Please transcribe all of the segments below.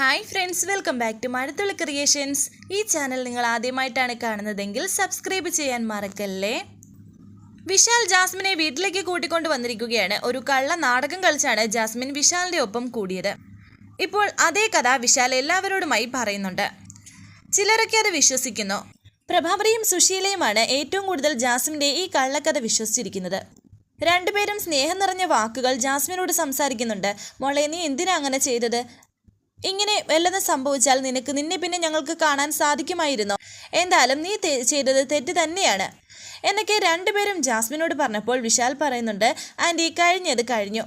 Hi friends welcome back to Mazhathulli creations. ഈ channel നിങ്ങൾ ആദ്യമായിട്ടാണ് കാണുന്നതെങ്കിൽ സബ്സ്ക്രൈബ് ചെയ്യാൻ മറക്കല്ലേ? വിശാൽ ജാസ്മിനെ വീട്ടിലേക്ക് കൂട്ടിക്കൊണ്ടു വന്നിരിക്കുകയാണ്. ഒരു കള്ള നാടകം കളിച്ചാണ് ജാസ്മിൻ വിശാലിന്റെ ഒപ്പം കൂടിയത്. ഇപ്പോൾ അതേ കഥ വിശാൽ എല്ലാവരോടുമായി പറയുന്നുണ്ട്. ചിലരൊക്കെ അത് വിശ്വസിക്കുന്നു. പ്രഭാവരിയും സുശീലയുമാണ് ഏറ്റവും കൂടുതൽ ജാസ്മിന്റെ ഈ കള്ളക്കഥ വിശ്വസിച്ചിരിക്കുന്നത്. രണ്ടുപേരും സ്നേഹം നിറഞ്ഞ വാക്കുകൾ ജാസ്മിനോട് സംസാരിക്കുന്നുണ്ട്. മോളെ നീ എന്തിനാ അങ്ങനെ ചെയ്തത്? ഇങ്ങനെ വല്ലതും സംഭവിച്ചാൽ നിനക്ക് നിന്നെ പിന്നെ ഞങ്ങൾക്ക് കാണാൻ സാധിക്കുമായിരുന്നോ? എന്തായാലും നീ ചെയ്തത് തെറ്റ് തന്നെയാണ്. എന്നൊക്കെ രണ്ടുപേരും ജാസ്മിനോട് പറഞ്ഞപ്പോൾ വിശാൽ പറയുന്നുണ്ട് ആന്റി കഴിഞ്ഞത് കഴിഞ്ഞു.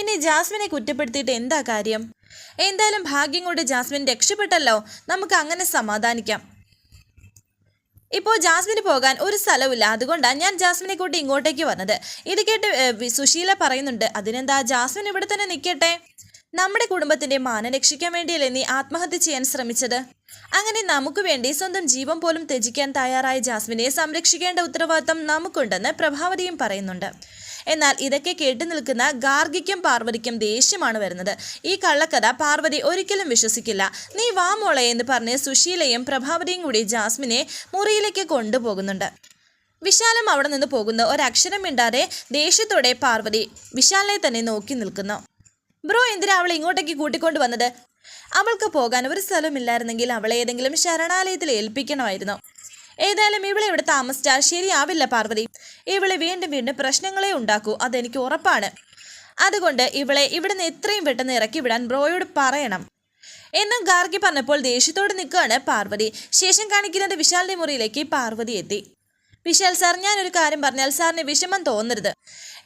ഇനി ജാസ്മിനെ കുറ്റപ്പെടുത്തിയിട്ട് എന്താ കാര്യം? എന്തായാലും ഭാഗ്യം കൊണ്ട് ജാസ്മിൻ രക്ഷപ്പെട്ടല്ലോ. നമുക്ക് അങ്ങനെ സമാധാനിക്കാം. ഇപ്പോൾ ജാസ്മിന് പോകാൻ ഒരു സ്ഥലവുമില്ല. അതുകൊണ്ടാണ് ഞാൻ ജാസ്മിനെ കൂട്ടി ഇങ്ങോട്ടേക്ക് വന്നത്. ഇത് കേട്ട് സുശീല പറയുന്നുണ്ട് അതിനെന്താ ജാസ്മിൻ ഇവിടെ തന്നെ നിൽക്കട്ടെ? നമ്മുടെ കുടുംബത്തിന്റെ മാനം രക്ഷിക്കാൻ വേണ്ടിയല്ലേ നീ ആത്മഹത്യ ചെയ്യാൻ ശ്രമിച്ചത്? അങ്ങനെ നമുക്ക് വേണ്ടി സ്വന്തം ജീവൻ പോലും ത്യജിക്കാൻ തയ്യാറായ ജാസ്മിനെ സംരക്ഷിക്കേണ്ട ഉത്തരവാദിത്തം നമുക്കുണ്ടെന്ന് പ്രഭാവതിയും പറയുന്നുണ്ട്. എന്നാൽ ഇതൊക്കെ കേട്ടു നിൽക്കുന്ന ഗാർഗിക്കും പാർവതിക്കും ദേഷ്യമാണ് വരുന്നത്. ഈ കള്ളക്കഥ പാർവതി ഒരിക്കലും വിശ്വസിക്കില്ല. നീ വാ മോളെ എന്ന് പറഞ്ഞ് സുശീലയും പ്രഭാവതിയും കൂടി ജാസ്മിനെ മുറിയിലേക്ക് കൊണ്ടുപോകുന്നുണ്ട്. വിശാലം അവിടെ നിന്ന് പോകുന്ന ഒരക്ഷരം മിണ്ടാതെ ദേഷ്യത്തോടെ പാർവതി വിശാലിനെ തന്നെ നോക്കി നിൽക്കുന്നു. ബ്രോ എന്തിനാ അവളെ ഇങ്ങോട്ടേക്ക് കൂട്ടിക്കൊണ്ട് വന്നത്? അവൾക്ക് പോകാൻ ഒരു സ്ഥലമില്ലായിരുന്നെങ്കിൽ അവളെ ഏതെങ്കിലും ശരണാലയത്തിൽ ഏൽപ്പിക്കണമായിരുന്നു. ഏതായാലും ഇവളെ ഇവിടെ താമസിച്ചാൽ ശരിയാവില്ല പാർവതി. ഇവളെ വീണ്ടും വീണ്ടും പ്രശ്നങ്ങളെ ഉണ്ടാക്കൂ അതെനിക്ക് ഉറപ്പാണ്. അതുകൊണ്ട് ഇവളെ ഇവിടുന്ന് എത്രയും പെട്ടെന്ന് ഇറക്കി വിടാൻ ബ്രോയോട് പറയണം. എന്നും ഗാർഗി പറഞ്ഞപ്പോൾ ദേഷ്യത്തോട് നിൽക്കുകയാണ് പാർവതി. ശേഷം കാണിക്കുന്നത് വിശാലിന്റെ മുറിയിലേക്ക് പാർവതി എത്തി. വിശാൽ സാർ ഞാനൊരു കാര്യം പറഞ്ഞാൽ സാറിന് വിഷമം തോന്നരുത്.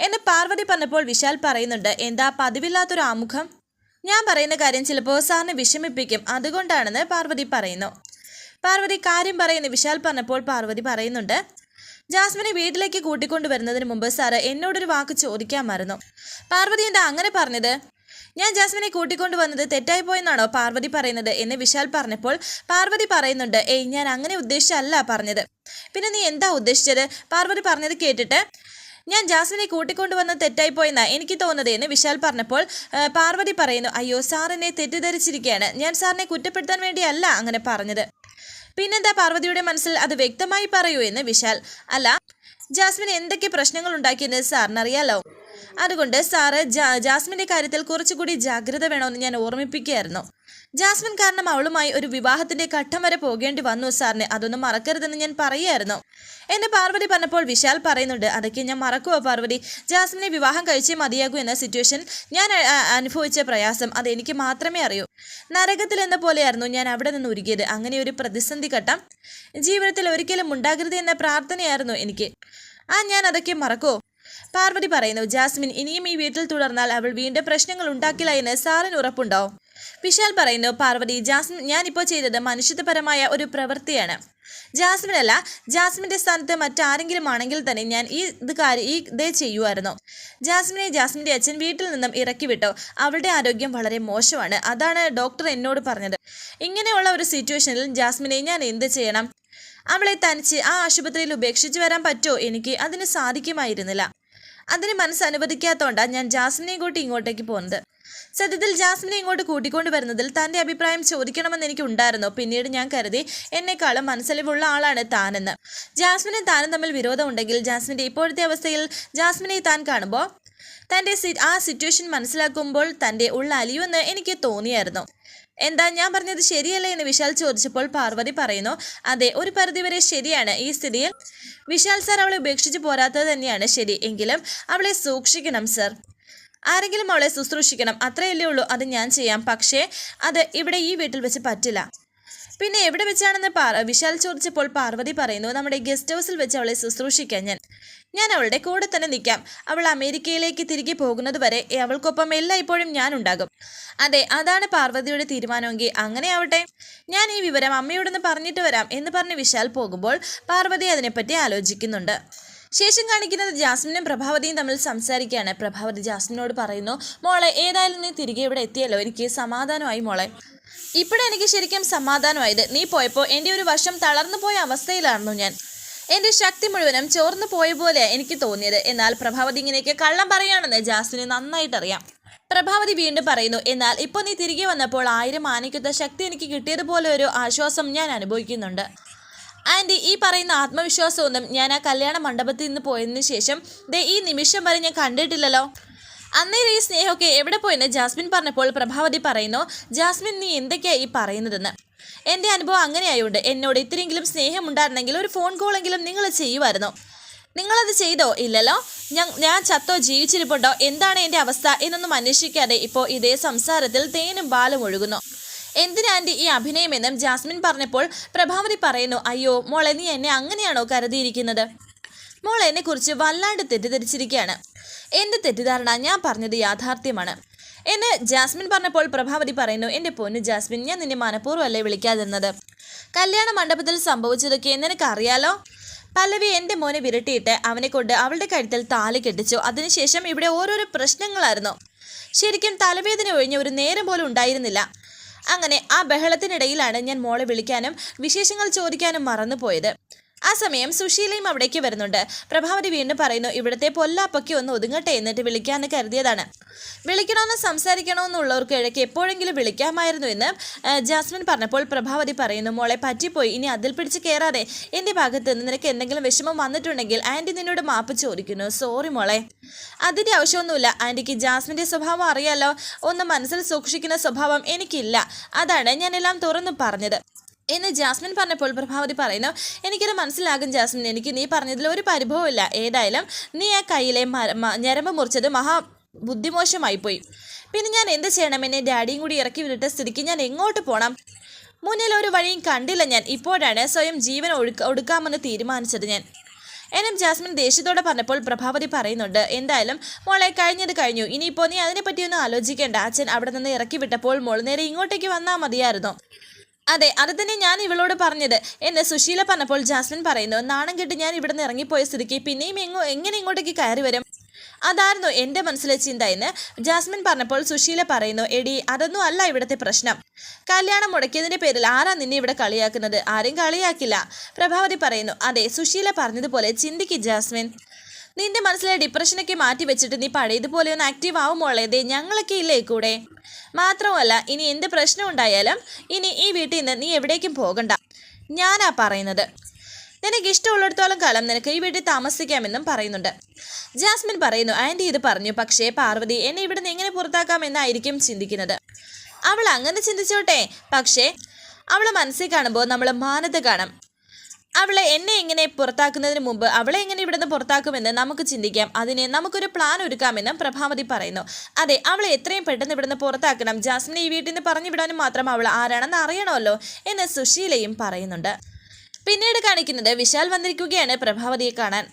എന്ന് പാർവതി പറഞ്ഞപ്പോൾ വിശാൽ പറയുന്നുണ്ട് എന്താ പതിവില്ലാത്തൊരു ആമുഖം? ഞാൻ പറയുന്ന കാര്യം ചിലപ്പോൾ സാറിനെ വിഷമിപ്പിക്കും അതുകൊണ്ടാണെന്ന് പാർവതി പറയുന്നു. പാർവതി കാര്യം പറയുന്ന വിശാൽ പറഞ്ഞപ്പോൾ പാർവതി പറയുന്നുണ്ട് ജാസ്മിനെ വീട്ടിലേക്ക് കൂട്ടിക്കൊണ്ടു വരുന്നതിന് മുമ്പ് സാറ് എന്നോടൊരു വാക്ക് ചോദിക്കാൻ മറന്നു. പാർവതി എന്താ അങ്ങനെ പറഞ്ഞത്? ഞാൻ ജാസ്മിനെ കൂട്ടിക്കൊണ്ടു വന്നത് തെറ്റായി പോയെന്നാണോ പാർവതി പറയുന്നത് എന്ന് വിശാൽ പറഞ്ഞപ്പോൾ പാർവതി പറയുന്നുണ്ട് ഏയ് ഞാൻ അങ്ങനെ ഉദ്ദേശിച്ചല്ല പറഞ്ഞത്. പിന്നെ നീ എന്താ ഉദ്ദേശിച്ചത്? പാർവതി പറഞ്ഞത് കേട്ടിട്ട് ഞാൻ ജാസ്മിനെ കൂട്ടിക്കൊണ്ടു വന്നത് തെറ്റായി പോയെന്നാ എനിക്ക് തോന്നുന്നത് എന്ന് വിശാൽ പറഞ്ഞപ്പോൾ പാർവതി പറയുന്നു അയ്യോ സാറിനെ തെറ്റിദ്ധരിച്ചിരിക്കുകയാണ് ഞാൻ സാറിനെ കുറ്റപ്പെടുത്താൻ വേണ്ടിയല്ല അങ്ങനെ പറഞ്ഞത്. പിന്നെന്താ പാർവതിയുടെ മനസ്സിൽ അത് വ്യക്തമായി പറയൂ എന്ന് വിശാൽ അല്ല ജാസ്മിൻ എന്തൊക്കെ പ്രശ്നങ്ങൾ ഉണ്ടാക്കിയെന്ന് സാറിനറിയാലോ? അതുകൊണ്ട് സാറ് ജാ ജാസ്മിന്റെ കാര്യത്തിൽ കുറച്ചുകൂടി ജാഗ്രത വേണമെന്ന് ഞാൻ ഓർമ്മിപ്പിക്കുകയായിരുന്നു. ജാസ്മിൻ കാരണം അവളുമായി ഒരു വിവാഹത്തിന്റെ ഘട്ടം വരെ പോകേണ്ടി വന്നു സാറിന്. അതൊന്നും മറക്കരുതെന്ന് ഞാൻ പറയായിരുന്നു എന്നെ പാർവതി പറഞ്ഞപ്പോൾ വിശാൽ പറയുന്നുണ്ട് അതൊക്കെ ഞാൻ മറക്കുവോ പാർവതി? ജാസ്മിനെ വിവാഹം കഴിച്ചേ മതിയാകൂ എന്ന സിറ്റുവേഷൻ ഞാൻ അനുഭവിച്ച പ്രയാസം. അത് എനിക്ക് മാത്രമേ അറിയൂ. നരകത്തിൽ എന്ന പോലെയായിരുന്നു ഞാൻ അവിടെ നിന്ന് ഉരുകിയത്. അങ്ങനെ ഒരു പ്രതിസന്ധി ഘട്ടം ജീവിതത്തിൽ ഒരിക്കലും ഉണ്ടാകരുത് എന്ന പ്രാർത്ഥനയായിരുന്നു എനിക്ക്. ആ ഞാൻ അതൊക്കെ മറക്കോ പാർവതി പറയുന്നു ജാസ്മിൻ ഇനിയും ഈ വീട്ടിൽ തുടർന്നാൽ അവൾ വീണ്ടും പ്രശ്നങ്ങൾ ഉണ്ടാക്കില്ല എന്ന് സാറിന് ഉറപ്പുണ്ടോ? വിശാൽ പറയുന്നു പാർവതി ജാസ്മിൻ ഞാനിപ്പോൾ ചെയ്തത് മനുഷ്യത്വപരമായ ഒരു പ്രവൃത്തിയാണ്. ജാസ്മിൻ അല്ല ജാസ്മിന്റെ സ്ഥാനത്ത് മറ്റാരെങ്കിലും ആണെങ്കിൽ തന്നെ ഞാൻ ഈ ഇത് കാര്യം ഈ ഇതേ ചെയ്യുമായിരുന്നു. ജാസ്മിനെ ജാസ്മിന്റെ അച്ഛൻ വീട്ടിൽ നിന്നും ഇറക്കി വിട്ടോ. അവളുടെ ആരോഗ്യം വളരെ മോശമാണ്. അതാണ് ഡോക്ടർ എന്നോട് പറഞ്ഞത്. ഇങ്ങനെയുള്ള ഒരു സിറ്റുവേഷനിൽ ജാസ്മിനെ ഞാൻ എന്ത് ചെയ്യണം? അവളെ തനിച്ച് ആ ആശുപത്രിയിൽ ഉപേക്ഷിച്ച് വരാൻ പറ്റുമോ? എനിക്ക് അതിന് സാധിക്കുമായിരുന്നില്ല. അതിന് മനസ്സ് അനുവദിക്കാത്തോണ്ടാണ് ഞാൻ ജാസ്മിനെ കൂട്ടി ഇങ്ങോട്ടേക്ക് പോകുന്നത് സത്യത്തിൽ ജാസ്മിനെ ഇങ്ങോട്ട് കൂട്ടിക്കൊണ്ട് വരുന്നതിൽ തന്റെ അഭിപ്രായം ചോദിക്കണമെന്ന് എനിക്ക് ഉണ്ടായിരുന്നു പിന്നീട് ഞാൻ കരുതി എന്നെക്കാളും മനസ്സലിവുള്ള ആളാണ് താനെന്ന്. ജാസ്മിനും താനും തമ്മിൽ വിരോധമുണ്ടെങ്കിൽ ജാസ്മിന്റെ ഇപ്പോഴത്തെ അവസ്ഥയിൽ ജാസ്മിനെ താൻ കാണുമ്പോൾ തന്റെ ആ സിറ്റുവേഷൻ മനസ്സിലാക്കുമ്പോൾ തന്റെ ഉള്ള അലിയുമെന്ന് എനിക്ക് തോന്നിയായിരുന്നു. എന്താ ഞാൻ പറഞ്ഞത് ശരിയല്ലേ എന്ന് വിശാൽ ചോദിച്ചപ്പോൾ പാർവതി പറയുന്നു അതെ ഒരു പരിധിവരെ ശരിയാണ് ഈ സ്ഥിതിയിൽ. വിശാൽ സാർ അവളെ ഉപേക്ഷിച്ച് പോരാത്തത് തന്നെയാണ് ശരി എങ്കിലും അവളെ സൂക്ഷിക്കണം സർ ആരെങ്കിലും അവളെ ശുശ്രൂഷിക്കണം അത്രയല്ലേ ഉള്ളൂ അത് ഞാൻ ചെയ്യാം. പക്ഷേ അത് ഇവിടെ ഈ വീട്ടിൽ വെച്ച് പറ്റില്ല. പിന്നെ എവിടെ വെച്ചാണെന്ന് പാർ വിശാൽ ചോദിച്ചപ്പോൾ പാർവതി പറയുന്നു നമ്മുടെ ഗസ്റ്റ് ഹൗസിൽ വെച്ച് അവളെ ശുശ്രൂഷിക്കാൻ ഞാൻ. ഞാൻ അവളുടെ കൂടെ തന്നെ നിൽക്കാം. അവൾ അമേരിക്കയിലേക്ക് തിരികെ പോകുന്നത് വരെ അവൾക്കൊപ്പം എല്ലായ്പ്പോഴും ഞാൻ ഉണ്ടാകും. അതെ അതാണ് പാർവതിയുടെ തീരുമാനമെങ്കിൽ അങ്ങനെ ആവട്ടെ. ഞാൻ ഈ വിവരം അമ്മയോടൊന്ന് പറഞ്ഞിട്ട് വരാം എന്ന് പറഞ്ഞ് വിശാൽ പോകുമ്പോൾ പാർവതി അതിനെപ്പറ്റി ആലോചിക്കുന്നുണ്ട്. ശേഷം കാണിക്കുന്നത് ജാസ്മിനും പ്രഭാവതിയും തമ്മിൽ സംസാരിക്കുകയാണ്. പ്രഭാവതി ജാസ്മിനോട് പറയുന്നു മോളെ ഏതായാലും നീ തിരികെ ഇവിടെ എത്തിയല്ലോ. എനിക്ക് സമാധാനമായി മോളെ. ഇപ്പോഴെനിക്ക് ശരിക്കും സമാധാനമായത്. നീ പോയപ്പോൾ എന്റെ ഒരു വർഷം തളർന്നു പോയ അവസ്ഥയിലായിരുന്നു ഞാൻ. എന്റെ ശക്തി മുഴുവനും ചോർന്നു പോയ പോലെ എനിക്ക് തോന്നിയത്. എന്നാൽ പ്രഭാവതി ഇങ്ങനെയൊക്കെ കള്ളം പറയുകയാണെന്ന് ജാസ്മിന് നന്നായിട്ടറിയാം പ്രഭാവതി വീണ്ടും പറയുന്നു എന്നാൽ ഇപ്പോൾ നീ തിരികെ വന്നപ്പോൾ ആയിരം ആനയ്ക്കൊത്ത ശക്തി എനിക്ക് കിട്ടിയതുപോലെ ഒരു ആശ്വാസം ഞാൻ അനുഭവിക്കുന്നുണ്ട്. ആൻഡ് ഈ പറയുന്ന ആത്മവിശ്വാസമൊന്നും ഞാൻ ആ കല്യാണ മണ്ഡപത്തിൽ നിന്ന് പോയതിന് ശേഷം ദേ ഈ നിമിഷം വരെ ഞാൻ കണ്ടിട്ടില്ലല്ലോ. അന്നേരം ഈ സ്നേഹമൊക്കെ എവിടെ പോയെന്ന് ജാസ്മിൻ പറഞ്ഞപ്പോൾ പ്രഭാവതി പറയുന്നു ജാസ്മിൻ നീ എന്തൊക്കെയാണ് ഈ പറയുന്നതെന്ന്? എന്റെ അനുഭവം അങ്ങനെയായോണ്ട് എന്നോട് ഇത്രയെങ്കിലും സ്നേഹമുണ്ടായിരുന്നെങ്കിൽ ഒരു ഫോൺ കോളെങ്കിലും നിങ്ങൾ ചെയ്യുമായിരുന്നു? നിങ്ങളത് ചെയ്തോ? ഇല്ലല്ലോ. ഞാൻ ഞാൻ ചത്തോ ജീവിച്ചിരിപ്പുണ്ടോ? എന്താണ് എന്റെ അവസ്ഥ എന്നൊന്നും അന്വേഷിക്കാതെ ഇപ്പോൾ ഇതേ സംസാരത്തിൽ തേനും ബാലും ഒഴുകുന്നു. എന്തിനാന്റെ ഈ അഭിനയമെന്നും ജാസ്മിൻ പറഞ്ഞപ്പോൾ പ്രഭാവതി പറയുന്നു അയ്യോ മോളെ നീ എന്നെ അങ്ങനെയാണോ കരുതിയിരിക്കുന്നത്? മോൾ എന്നെക്കുറിച്ച് വല്ലാണ്ട് തെറ്റിദ്ധരിച്ചിരിക്കുകയാണ്. എന്റെ തെറ്റിദ്ധാരണ? ഞാൻ പറഞ്ഞത് യാഥാർത്ഥ്യമാണ്. എന്ന് ജാസ്മിൻ പറഞ്ഞപ്പോൾ പ്രഭാവതി പറയുന്നു എന്റെ പൊന്ന് ജാസ്മിൻ ഞാൻ നിന്നെ മനഃപൂർവമല്ലേ വിളിക്കാതിരുന്നത്? കല്യാണ മണ്ഡപത്തിൽ സംഭവിച്ചതൊക്കെ നിനക്കറിയാലോ? പല്ലവി എന്റെ മോനെ വിരട്ടിയിട്ട് അവനെ കൊണ്ട് അവളുടെ കഴുത്തിൽ താലി കെട്ടിച്ചു. അതിനുശേഷം ഇവിടെ ഓരോരോ പ്രശ്നങ്ങളായിരുന്നു. ശരിക്കും തലവേദന ഒഴിഞ്ഞ ഒരു നേരം പോലും ഉണ്ടായിരുന്നില്ല. അങ്ങനെ ആ ബഹളത്തിനിടയിലാണ് ഞാൻ മോളെ വിളിക്കാനും വിശേഷങ്ങൾ ചോദിക്കാനും മറന്നുപോയത്. ആ സമയം സുശീലയും അവിടേക്ക് വരുന്നുണ്ട്. പ്രഭാവതി വീണ്ടും പറയുന്നു ഇവിടുത്തെ പൊല്ലാപ്പൊക്കെ ഒന്ന് ഒതുങ്ങട്ടെ എന്നിട്ട് വിളിക്കാമെന്ന് കരുതിയതാണ്. വിളിക്കണമെന്ന് സംസാരിക്കണമെന്നുള്ളവർക്ക് ഇടയ്ക്ക് എപ്പോഴെങ്കിലും വിളിക്കാമായിരുന്നു എന്ന് ജാസ്മിൻ പറഞ്ഞപ്പോൾ പ്രഭാവതി പറയുന്നു മോളെ പറ്റിപ്പോയി. ഇനി അതിൽ പിടിച്ച് കയറാതെ എന്റെ ഭാഗത്ത് നിന്ന് നിനക്ക് എന്തെങ്കിലും വിഷമം വന്നിട്ടുണ്ടെങ്കിൽ ആന്റി നിന്നോട് മാപ്പ് ചോദിക്കുന്നു. സോറി മോളെ. അതിന്റെ ആവശ്യമൊന്നുമില്ല. ആന്റിക്ക് ജാസ്മിന്റെ സ്വഭാവം അറിയാലോ. ഒന്ന് മനസ്സിൽ സൂക്ഷിക്കുന്ന സ്വഭാവം എനിക്കില്ല. അതാണ് ഞാനെല്ലാം തുറന്നു പറഞ്ഞത്. എന്ന് ജാസ്മിൻ പറഞ്ഞപ്പോൾ പ്രഭാവതി പറയുന്നു എനിക്കത് മനസ്സിലാകും ജാസ്മിൻ എനിക്ക് നീ പറഞ്ഞതിൽ ഒരു പരിഭവമില്ല ഏതായാലും നീ ആ കയ്യിലെ ഞരമ്പ് മുറിച്ചത് മഹാ ബുദ്ധിമോശമായിപ്പോയി പിന്നെ ഞാൻ എന്ത് ചെയ്യണം? എന്നെ ഡാഡിയും കൂടി ഇറക്കി വിട്ടിട്ട് സ്ഥിതിക്ക് ഞാൻ എങ്ങോട്ട് പോകണം മുന്നിൽ ഒരു വഴിയും കണ്ടില്ല ഞാൻ. ഇപ്പോഴാണ് സ്വയം ജീവൻ ഒഴുക്ക ഒടുക്കാമെന്ന് തീരുമാനിച്ചത് ഞാൻ. എന്നും ജാസ്മിൻ ദേഷ്യത്തോടെ പറഞ്ഞപ്പോൾ പ്രഭാവതി പറയുന്നുണ്ട് എന്തായാലും മോളെ കഴിഞ്ഞത് കഴിഞ്ഞു. ഇനിയിപ്പോൾ നീ അതിനെപ്പറ്റിയൊന്നും ആലോചിക്കേണ്ട. അച്ഛൻ അവിടെ നിന്ന് ഇറക്കി വിട്ടപ്പോൾ മോൾ നേരെ ഇങ്ങോട്ടേക്ക് വന്നാൽ മതിയായിരുന്നു. അതെ അത് തന്നെ ഞാൻ ഇവളോട് പറഞ്ഞത്. എന്ന് സുശീല പറഞ്ഞപ്പോൾ ജാസ്മിൻ പറയുന്നു നാണം കെട്ട് ഞാൻ ഇവിടെ നിന്ന് ഇറങ്ങിപ്പോയ സ്ഥിതിക്ക് പിന്നെയും എങ്ങോ എങ്ങനെ ഇങ്ങോട്ടേക്ക് കയറി വരും? അതായിരുന്നു എന്റെ മനസ്സിലെ ചിന്ത എന്ന് ജാസ്മിൻ പറഞ്ഞപ്പോൾ സുശീല പറയുന്നു എടി അതൊന്നും അല്ല ഇവിടുത്തെ പ്രശ്നം. കല്യാണം മുടക്കിയതിന്റെ പേരിൽ ആരാ നിന്നെ ഇവിടെ കളിയാക്കുന്നത്? ആരും കളിയാക്കില്ല. പ്രഭാവതി പറയുന്നു അതെ സുശീല പറഞ്ഞതുപോലെ ചിന്തിക്ക് ജാസ്മിൻ. നിന്റെ മനസ്സിലെ ഡിപ്രഷനൊക്കെ മാറ്റി വെച്ചിട്ട് നീ പഴയതുപോലെ ഒന്ന് ആക്റ്റീവ് ആവുമോളെ ദേ ഞങ്ങളൊക്കെ ഇല്ലേ കൂടെ? മാത്രമല്ല ഇനി എന്ത് പ്രശ്നം ഉണ്ടായാലും ഇനി ഈ വീട്ടിൽ നിന്ന് നീ എവിടേക്കും പോകണ്ട. ഞാനാ പറയുന്നത്. നിനക്ക് ഇഷ്ടമുള്ളിടത്തോളം കാലം നിനക്ക് ഈ വീട്ടിൽ താമസിക്കാമെന്നും പറയുന്നുണ്ട്. ജാസ്മിൻ പറയുന്നു ആന്റി ഇത് പറഞ്ഞു പക്ഷേ പാർവതി എന്നെ ഇവിടുന്ന് എങ്ങനെ പുറത്താക്കാമെന്നായിരിക്കും ചിന്തിക്കുന്നത്. അവൾ അങ്ങനെ ചിന്തിച്ചോട്ടെ പക്ഷേ അവളെ മനസ്സിൽ കാണുമ്പോൾ നമ്മൾ മാനത കാണും. അവളെ എന്നെ എങ്ങനെ പുറത്താക്കുന്നതിന് മുമ്പ് അവളെ എങ്ങനെ ഇവിടുന്ന് പുറത്താക്കുമെന്ന് നമുക്ക് ചിന്തിക്കാം. അതിനെ നമുക്കൊരു പ്ലാൻ ഒരുക്കാമെന്നും പ്രഭാവതി പറയുന്നു. അതെ അവളെ എത്രയും പെട്ടെന്ന് ഇവിടുന്ന് പുറത്താക്കണം. ജാസ്മിനെ ഈ വീട്ടിൽ നിന്ന് പറഞ്ഞു വിടാനും മാത്രം അവൾ ആരാണെന്ന് അറിയണമല്ലോ എന്ന് സുശീലയും പറയുന്നുണ്ട്. പിന്നീട് കാണിക്കുന്നത് വിശാൽ വന്നിരിക്കുകയാണ് പ്രഭാവതിയെ കാണാൻ.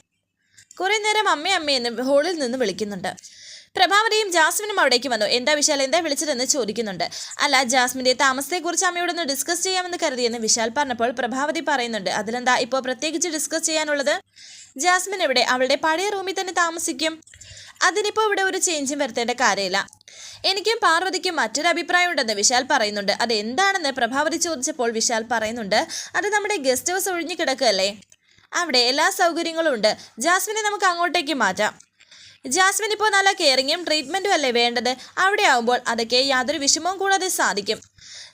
കുറേ നേരം അമ്മേ അമ്മയെന്ന് ഹോളിൽ നിന്ന് വിളിക്കുന്നുണ്ട്. പ്രഭാവതിയും ജാസ്മിനും അവിടേക്ക് വന്നു. എന്താ വിശാൽ എന്താ വിളിച്ചതെന്ന് ചോദിക്കുന്നുണ്ട്. അല്ല ജാസ്മിന്റെ താമസത്തെക്കുറിച്ച് അമ്മയോടൊന്ന് ഡിസ്കസ് ചെയ്യാമെന്ന് കരുതിയെന്ന് വിശാൽ പറഞ്ഞപ്പോൾ പ്രഭാവതി പറയുന്നുണ്ട്. അതിലെന്താ ഇപ്പോൾ പ്രത്യേകിച്ച് ഡിസ്കസ് ചെയ്യാനുള്ളത്? ജാസ്മിൻ എവിടെ? അവളുടെ പഴയ റൂമിൽ തന്നെ താമസിക്കും. അതിനിപ്പോൾ ഇവിടെ ഒരു ചേഞ്ചും വരുത്തേണ്ട കാര്യമില്ല. എനിക്കും പാർവതിക്കും മറ്റൊരു അഭിപ്രായം ഉണ്ടെന്ന് വിശാൽ പറയുന്നുണ്ട്. അത് എന്താണെന്ന് പ്രഭാവതി ചോദിച്ചപ്പോൾ വിശാൽ പറയുന്നുണ്ട്. അത് നമ്മുടെ ഗസ്റ്റ് ഹൗസ് ഒഴിഞ്ഞു കിടക്കുകയല്ലേ? അവിടെ എല്ലാ സൗകര്യങ്ങളും ഉണ്ട്. ജാസ്മിനെ നമുക്ക് അങ്ങോട്ടേക്ക് മാറ്റാം. ജാസ്മിൻ ഇപ്പോൾ നല്ല കെയറിങ്ങും ട്രീറ്റ്മെന്റും അല്ലേ വേണ്ടത്? അവിടെ ആവുമ്പോൾ അതൊക്കെ യാതൊരു വിഷമവും കൂടാതെ സാധിക്കും.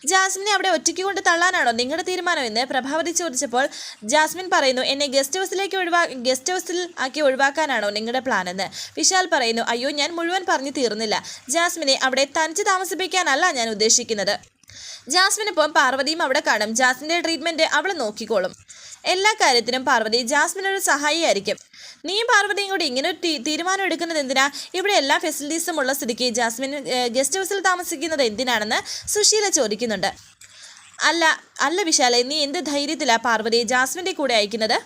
ജാസ്മിനെ അവിടെ ഒറ്റയ്ക്ക് കൊണ്ട് തള്ളാനാണോ നിങ്ങളുടെ തീരുമാനം എന്ന് പ്രഭാവതി ചോദിച്ചപ്പോൾ ജാസ്മിൻ പറയുന്നു എന്നെ ഗസ്റ്റ് ഹൗസിലേക്ക് ഒഴിവാ ഗസ്റ്റ് ഹൗസിൽ ആക്കി ഒഴിവാക്കാനാണോ നിങ്ങളുടെ പ്ലാൻ എന്ന്? വിശാൽ പറയുന്നു അയ്യോ ഞാൻ മുഴുവൻ പറഞ്ഞു തീർന്നില്ല. ജാസ്മിനെ അവിടെ തനിച്ച് താമസിപ്പിക്കാനല്ല ഞാൻ ഉദ്ദേശിക്കുന്നത്. ജാസ്മിനൊപ്പം പാർവതിയും അവിടെ കാണും. ജാസ്മിന്റെ ട്രീറ്റ്മെന്റ് അവൾ നോക്കിക്കോളും. എല്ലാ കാര്യത്തിനും പാർവതി ജാസ്മിൻ ജാസ്മിനൊരു സഹായിയായിരിക്കും. നീ പാർവതിയും കൂടി ഇങ്ങനെ ഒരു തീരുമാനം എടുക്കുന്നത് എന്തിനാ? ഇവിടെ എല്ലാ ഫെസിലിറ്റീസും ഉള്ള സ്ഥിതിക്ക് ജാസ്മിൻ ഗസ്റ്റ് ഹൗസിൽ താമസിക്കുന്നത് എന്തിനാണെന്ന് സുശീല ചോദിക്കുന്നുണ്ട്. അല്ല അല്ല വിശാലെ നീ എന്ത് ധൈര്യത്തിലാ പാർവതി ജാസ്മിന്റെ കൂടെ അയക്കുന്നത്?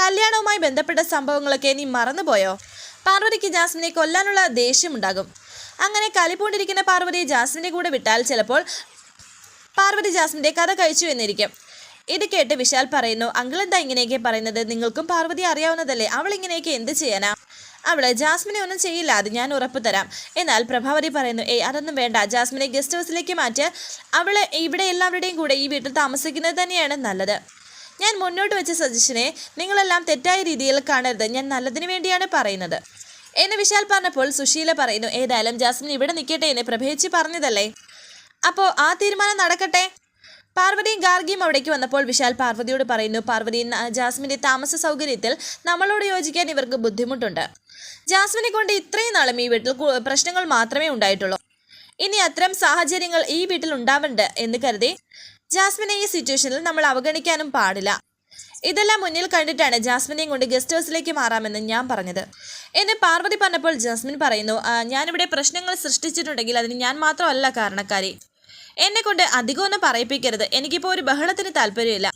കല്യാണവുമായി ബന്ധപ്പെട്ട സംഭവങ്ങളൊക്കെ നീ മറന്നുപോയോ? പാർവതിക്ക് ജാസ്മിനെ കൊല്ലാനുള്ള ദേഷ്യമുണ്ടാകും. അങ്ങനെ കലിപ്പൂണ്ടിരിക്കുന്ന പാർവതി ജാസ്മിന്റെ കൂടെ വിട്ടാൽ ചിലപ്പോൾ പാർവതി ജാസ്മിന്റെ കഥ കഴിച്ചു എന്നിരിക്കും. ഇത് കേട്ട് വിശാൽ പറയുന്നു അങ്കിൾ എന്താ ഇങ്ങനെയൊക്കെ പറയുന്നത്? നിങ്ങൾക്കും പാർവതി അറിയാവുന്നതല്ലേ? അവൾ ഇങ്ങനെയൊക്കെ എന്ത് ചെയ്യാനാ? അവൾ ജാസ്മിനെ ഒന്നും ചെയ്യില്ല അത് ഞാൻ ഉറപ്പ് തരാം. എന്നാൽ പ്രഭാവതി പറയുന്നു ഏയ് അതൊന്നും വേണ്ട. ജാസ്മിനെ ഗസ്റ്റ് ഹൗസിലേക്ക് മാറ്റി. അവൾ ഇവിടെ എല്ലാവരുടെയും കൂടെ ഈ വീട്ടിൽ താമസിക്കുന്നത് തന്നെയാണ് നല്ലത്. ഞാൻ മുന്നോട്ട് വെച്ച സജഷനെ നിങ്ങളെല്ലാം തെറ്റായ രീതിയിൽ കാണരുത്. ഞാൻ നല്ലതിന് വേണ്ടിയാണ് പറയുന്നത്. എന്ന് വിശാൽ പറഞ്ഞപ്പോൾ സുശീല പറയുന്നു ഏതായാലും ജാസ്മിൻ ഇവിടെ നിൽക്കട്ടെ എന്ന് പ്രഭേച്ചി പറഞ്ഞതല്ലേ? അപ്പോൾ ആ തീരുമാനം നടക്കട്ടെ? പാർവതിയും ഗാർഗിയും അവിടേക്ക് വന്നപ്പോൾ വിശാൽ പാർവതിയോട് പറയുന്നു പാർവതി ജാസ്മിന്റെ താമസ സൗകര്യത്തിൽ നമ്മളോട് യോജിക്കാൻ ഇവർക്ക് ബുദ്ധിമുട്ടുണ്ട്. ജാസ്മിനെ കൊണ്ട് ഇത്രയും നാളും ഈ വീട്ടിൽ പ്രശ്നങ്ങൾ മാത്രമേ ഉണ്ടായിട്ടുള്ളൂ. ഇനി അത്തരം സാഹചര്യങ്ങൾ ഈ വീട്ടിൽ ഉണ്ടാവണ്ട് എന്ന് കരുതി ജാസ്മിനെ ഈ സിറ്റുവേഷനിൽ നമ്മൾ അവഗണിക്കാനും പാടില്ല. ഇതെല്ലാം മുന്നിൽ കണ്ടിട്ടാണ് ജാസ്മിനെയും കൊണ്ട് ഗസ്റ്റ് ഹൗസിലേക്ക് മാറാമെന്ന് ഞാൻ പറഞ്ഞത്. എന്നെ പാർവതി പറഞ്ഞപ്പോൾ ജാസ്മിൻ പറയുന്നു "ആ, ഞാനിവിടെ പ്രശ്നങ്ങൾ സൃഷ്ടിച്ചിട്ടുണ്ടെങ്കിൽ അതിന് ഞാൻ മാത്രമല്ല കാരണക്കാരി. എന്നെ കൊണ്ട് അധികമൊന്നും പറയിപ്പിക്കരുത്. എനിക്കിപ്പോൾ ഒരു ബഹളത്തിന് താല്പര്യമില്ല.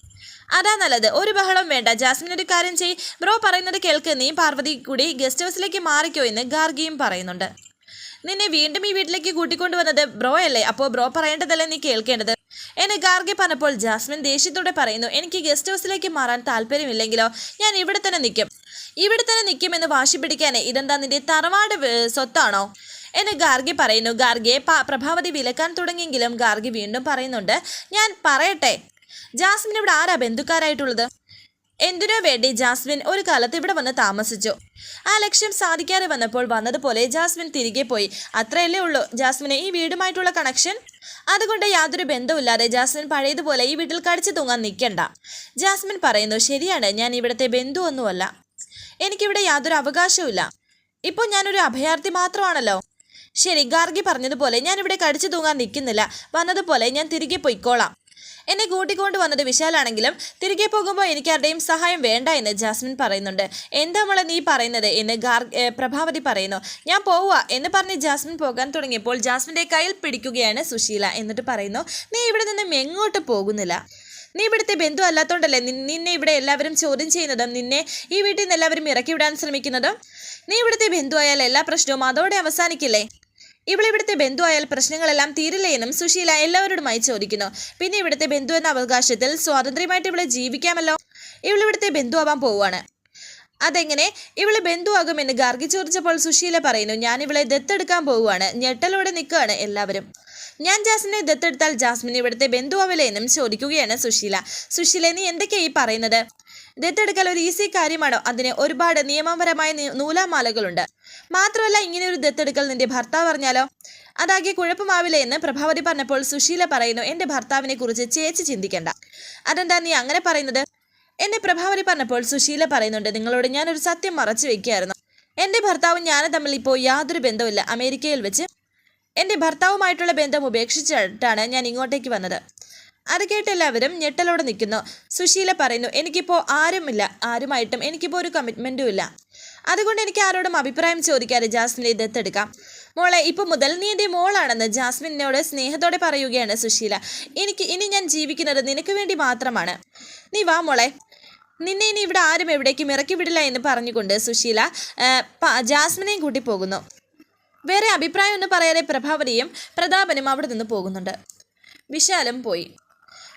അതാ നല്ലത്. ഒരു ബഹളം വേണ്ട. ജാസ്മിൻ ഒരു കാര്യം ചെയ് ബ്രോ പറയുന്നത് കേൾക്ക്. നീ പാർവതി കൂടി ഗസ്റ്റ് ഹൗസിലേക്ക് മാറിക്കോ എന്ന് ഗാർഗിയും പറയുന്നുണ്ട്. നിന്നെ വീണ്ടും ഈ വീട്ടിലേക്ക് കൂട്ടിക്കൊണ്ടുവന്നത് ബ്രോ അല്ലേ? അപ്പോൾ ബ്രോ പറയേണ്ടതല്ലേ നീ കേൾക്കേണ്ടത്? എന്നെ ഗാർഗി പറഞ്ഞപ്പോൾ ജാസ്മിൻ ദേഷ്യത്തോടെ പറയുന്നു എനിക്ക് ഗസ്റ്റ് ഹൗസിലേക്ക് മാറാൻ താല്പര്യമില്ലെങ്കിലോ? ഞാൻ ഇവിടെ തന്നെ നിൽക്കും. ഇവിടെ തന്നെ നിൽക്കുമെന്ന് വാശി പിടിക്കാനേ. ഇതെന്താ നിന്റെ തറവാട് സ്വത്താണോ? എന്ന് ഗാർഗി പറയുന്നു. ഗാർഗിയെ പ്രഭാവതി വിലക്കാൻ തുടങ്ങിയെങ്കിലും ഗാർഗി വീണ്ടും പറയുന്നുണ്ട്. ഞാൻ പറയട്ടെ ജാസ്മിൻ ഇവിടെ ആരാ ബന്ധുക്കാരായിട്ടുള്ളത്? എന്തിനോ വേണ്ടി ജാസ്മിൻ ഒരു കാലത്ത് ഇവിടെ വന്ന് താമസിച്ചു? ആ ലക്ഷ്യം സാധിക്കാതെ വന്നപ്പോൾ വന്നതുപോലെ ജാസ്മിൻ തിരികെ പോയി. അത്രയല്ലേ ഉള്ളൂ ജാസ്മിന് ഈ വീടുമായിട്ടുള്ള കണക്ഷൻ അതുകൊണ്ട് യാതൊരു ബന്ധവുമില്ലാതെ ജാസ്മിൻ പഴയതുപോലെ ഈ വീട്ടിൽ കടിച്ചു തൂങ്ങാൻ നിൽക്കണ്ട. ജാസ്മിൻ പറയുന്നു ശരിയാണ് ഞാൻ ഇവിടുത്തെ ബന്ധുവൊന്നുമല്ല. എനിക്കിവിടെ യാതൊരു അവകാശവുമില്ല. ഇപ്പോൾ ഞാനൊരു അഭയാർത്ഥി മാത്രമാണല്ലോ. ശരി ഗാർഗി പറഞ്ഞതുപോലെ ഞാൻ ഇവിടെ കടിച്ചു തൂങ്ങാൻ നിൽക്കുന്നില്ല. വന്നതുപോലെ ഞാൻ തിരികെ പൊയ്ക്കോളാം. എന്നെ കൂട്ടിക്കൊണ്ട് വന്നത് വിശാലാണെങ്കിലും തിരികെ പോകുമ്പോൾ എനിക്ക് ആരുടെയും സഹായം വേണ്ട എന്ന് ജാസ്മിൻ പറയുന്നുണ്ട്. എന്താ മോളെ നീ പറയുന്നത് എന്ന് ഗാർഗ് പ്രഭാവതി പറയുന്നു. ഞാൻ പോവുക എന്ന് പറഞ്ഞ് ജാസ്മിൻ പോകാൻ തുടങ്ങിയപ്പോൾ ജാസ്മിന്റെ കയ്യിൽ പിടിക്കുകയാണ് സുശീല എന്നിട്ട് പറയുന്നു നീ ഇവിടെ നിന്നും എങ്ങോട്ട് പോകുന്നില്ല? നീ ഇവിടുത്തെ ബന്ധു അല്ലാത്തോണ്ടല്ലേ നിന്നെ ഇവിടെ എല്ലാവരും ചോദ്യം ചെയ്യുന്നതും നിന്നെ ഈ വീട്ടിൽ നിന്ന് എല്ലാവരും ഇറക്കി വിടാൻ ശ്രമിക്കുന്നതും? നീ ഇവിടുത്തെ ബന്ധുവായാൽ എല്ലാ പ്രശ്നവും അതോടെ അവസാനിക്കില്ലേ? ഇവിടെ ഇവിടുത്തെ ആയാൽ പ്രശ്നങ്ങളെല്ലാം തീരില്ലേ എന്നും സുശീല എല്ലാവരോടുമായി ചോദിക്കുന്നു. പിന്നെ ഇവിടുത്തെ ബന്ധു എന്ന അവകാശത്തിൽ സ്വാതന്ത്ര്യമായിട്ട് ഇവിടെ ജീവിക്കാമല്ലോ. ഇവളിവിടുത്തെ ബന്ധുവാവാൻ പോവുകയാണ്. അതെങ്ങനെ? ഇവൾ ബന്ധുവാകുമെന്ന് ഗാർഗി ചോദിച്ചപ്പോൾ സുശീല പറയുന്നു ഞാൻ ഇവളെ ദത്തെടുക്കാൻ പോവുകയാണ്. ഞെട്ടലോടെ നിൽക്കുകയാണ് എല്ലാവരും. ഞാൻ ജാസ്മിനെ ദത്തെടുത്താൽ ജാസ്മിൻ ഇവിടുത്തെ ബന്ധുവാവില്ലേ എന്നും ചോദിക്കുകയാണ് സുശീല. സുശീല നീ എന്തൊക്കെയാ ഈ പറയുന്നത്? ദത്തെടുക്കൽ ഒരു ഈസി കാര്യമാണോ? അതിന് ഒരുപാട് നിയമപരമായ നൂലാമാലകളുണ്ട്. മാത്രമല്ല ഇങ്ങനെ ഒരു ദത്തെടുക്കൽ നിന്റെ ഭർത്താവ് പറഞ്ഞാലോ അതാകെ കുഴപ്പമാവില്ല എന്ന് പ്രഭാവതി പറഞ്ഞപ്പോൾ സുശീല പറയുന്നു എന്റെ ഭർത്താവിനെ കുറിച്ച് ചേച്ചി ചിന്തിക്കണ്ട. അതെന്താ നീ അങ്ങനെ പറയുന്നത്? എന്നെ പ്രഭാവതി പറഞ്ഞപ്പോൾ സുശീല പറയുന്നുണ്ട് നിങ്ങളോട് ഞാനൊരു സത്യം മറച്ചു വെക്കുകയായിരുന്നു. എന്റെ ഭർത്താവും ഞാനും തമ്മിൽ ഇപ്പോൾ യാതൊരു ബന്ധവുമില്ല. അമേരിക്കയിൽ വെച്ച് എന്റെ ഭർത്താവുമായിട്ടുള്ള ബന്ധം ഉപേക്ഷിച്ചിട്ടാണ് ഞാൻ ഇങ്ങോട്ടേക്ക് വന്നത്. അത് കേട്ട് എല്ലാവരും ഞെട്ടലോടെ നിൽക്കുന്നു. സുശീല പറയുന്നു എനിക്കിപ്പോൾ ആരുമില്ല. ആരുമായിട്ടും എനിക്കിപ്പോൾ ഒരു കമ്മിറ്റ്മെന്റും ഇല്ല. അതുകൊണ്ട് എനിക്ക് ആരോടും അഭിപ്രായം ചോദിക്കാതെ ജാസ്മിനെ ദത്തെടുക്കാം മോളെ ഇപ്പം മുതൽ നീ എന്റെ മോളാണെന്ന് ജാസ്മിനോട് സ്നേഹത്തോടെ പറയുകയാണ് സുശീല. എനിക്ക് ഇനി ഞാൻ ജീവിക്കുന്നത് നിനക്ക് വേണ്ടി മാത്രമാണ്. നീ വാ മോളെ. നിന്നെ ഇനി ഇവിടെ ആരും എവിടേക്കും ഇറക്കി വിടില്ല എന്ന് പറഞ്ഞുകൊണ്ട് സുശീല ജാസ്മിനെയും കൂട്ടി പോകുന്നു. വേറെ അഭിപ്രായം ഒന്നും പറയാതെ പ്രഭാവതിയും പ്രതാപനും അവിടെ നിന്ന് പോകുന്നുണ്ട്. വിശാലും പോയി.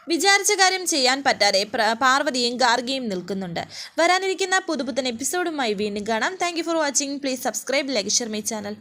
വിചാരിച്ച കാര്യം ചെയ്യാൻ പറ്റാതെ പാർവതിയും ഗാർഗിയും നിൽക്കുന്നുണ്ട്. വരാനിരിക്കുന്ന പുതുപുത്തൻ എപ്പിസോഡുമായി വീണ്ടും കാണാം. Thank for watching please subscribe like share my channel